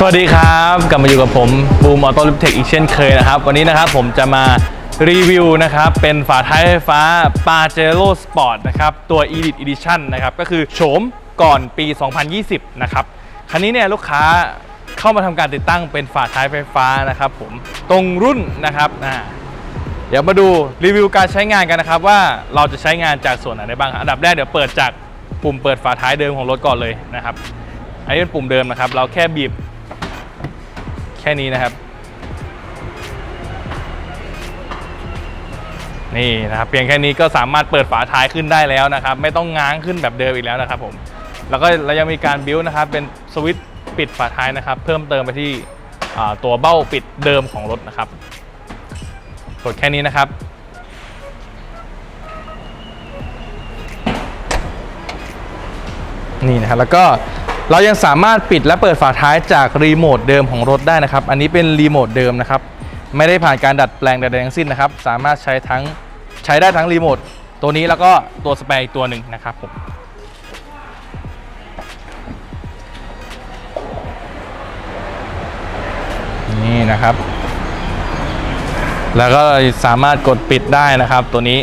สวัสดีครับกลับมาอยู่กับผมบูมออโต้ลิฟเทคอีกเช่นเคยนะครับ วันนี้นะครับผมจะมารีวิวนะครับ เป็นฝาท้ายไฟฟ้า p a j e r o Sport นะครับ ตัว Elite Edition นะครับ ก็คือโฉมก่อนปี 2020 นะครับ คันนี้เนี่ยลูกค้าเข้ามาทำการติดตั้งเป็นฝาท้ายไฟฟ้านะครับผมตรงรุ่นนะครับอ่าเดี๋ยวมาดูรีวิวการใช้งานกันนะครับ ว่าเราจะใช้งานจากส่วนไหนได้บ้างอันดับแรกเดี๋ยวเปิดจากปุ่มเปิดฝาท้ายเดิมของรถก่อนเลยนะครับอันนี้เป็นปุ่มเดิมนะครับ เราแค่บีบ ค่นี้นะครับ นี่นะครับเพียงแค่นี้ก็สามารถเปิดฝาท้ายขึ้นได้แล้วนะครับ ไม่ต้องง้างขึ้นแบบเดิมอีกแล้วนะครับผมแล้วก็เรายังมีการบิวนะครับเป็นสวิตช์ปิดฝาท้ายนะครับ เพิ่มเติมไปที่ตัวเบ้าปิดเดิมของรถนะครับกดแค่นี้นะครับนี่นะครับแล้วก็ เรายังสามารถปิดและเปิดฝาท้ายจากรีโมทเดิมของรถได้นะครับ อันนี้เป็นรีโมทเดิมนะครับ ไม่ได้ผ่านการดัดแปลงใดๆทั้งสิ้นนะครับ สามารถใช้ทั้งใช้ได้ทั้งรีโมทตัวนี้แล้วก็ตัวสเปรย์อีกตัวหนึ่งนะครับผมนี่นะครับ แล้วก็สามารถกดปิดได้นะครับตัวนี้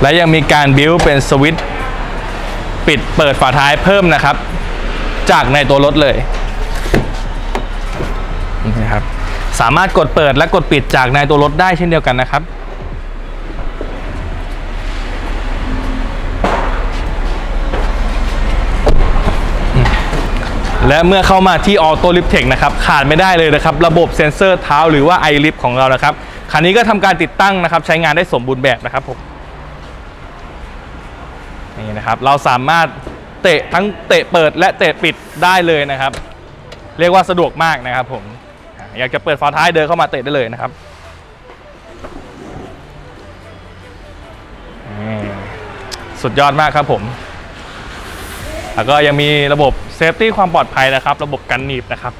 และยังมีการบิวเป็นสวิตช์ปิดเปิดฝาท้ายเพิ่มนะครับ จากในตัวรถเลยนี่นะครับสามารถกดเปิดและกดปิดจากในตัวรถได้เช่นเดียวกันนะครับ และเมื่อเข้ามาที่ Auto Lift Tech นะครับ ขาดไม่ได้เลยนะครับ ระบบเซ็นเซอร์เท้าหรือว่า i Lift ของเรานะครับ คันนี้ก็ทำการติดตั้งนะครับ ใช้งานได้สมบูรณ์แบบนะครับผม นี่นะครับ เราสามารถเตะทั้งเตะเปิดและเตะปิดได้เลยนะครับ เรียกว่าสะดวกมากนะครับผมอยากจะเปิดฝาท้ายเดินเข้ามาเตะได้เลยนะครับสุดยอดมากครับผม แล้วก็ยังมีระบบเซฟตี้ความปลอดภัยนะครับ ระบบกันหนีบนะครับ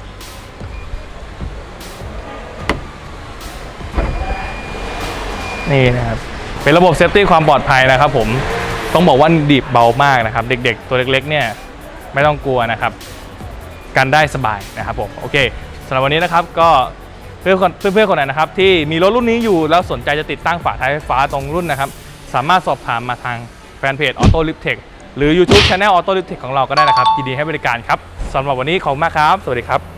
นี่นะครับเป็นระบบเซฟตี้ความปลอดภัยนะครับผม ต้องบอกว่าดีบเบามากนะครับ เด็กๆ ตัวเล็กๆเนี่ยไม่ต้องกลัวนะครับกันได้สบายนะครับผมโอเคสำหรับวันนี้นะครับก็เพื่อนเพื่อนๆคนไหนนะครับที่มีรถรุ่นนี้อยู่แล้วสนใจจะติดตั้งฝาท้ายไฟฟ้าตรงรุ่นนะครับ สามารถสอบถามมาทางแฟนเพจ Auto Lift Tech หรือ YouTube Channel Auto Lift e c h ของเราก็ได้นะครับยินดีให้บริการครับสำหรับวันนี้ขอบคุณมากครับ สวัสดีครับ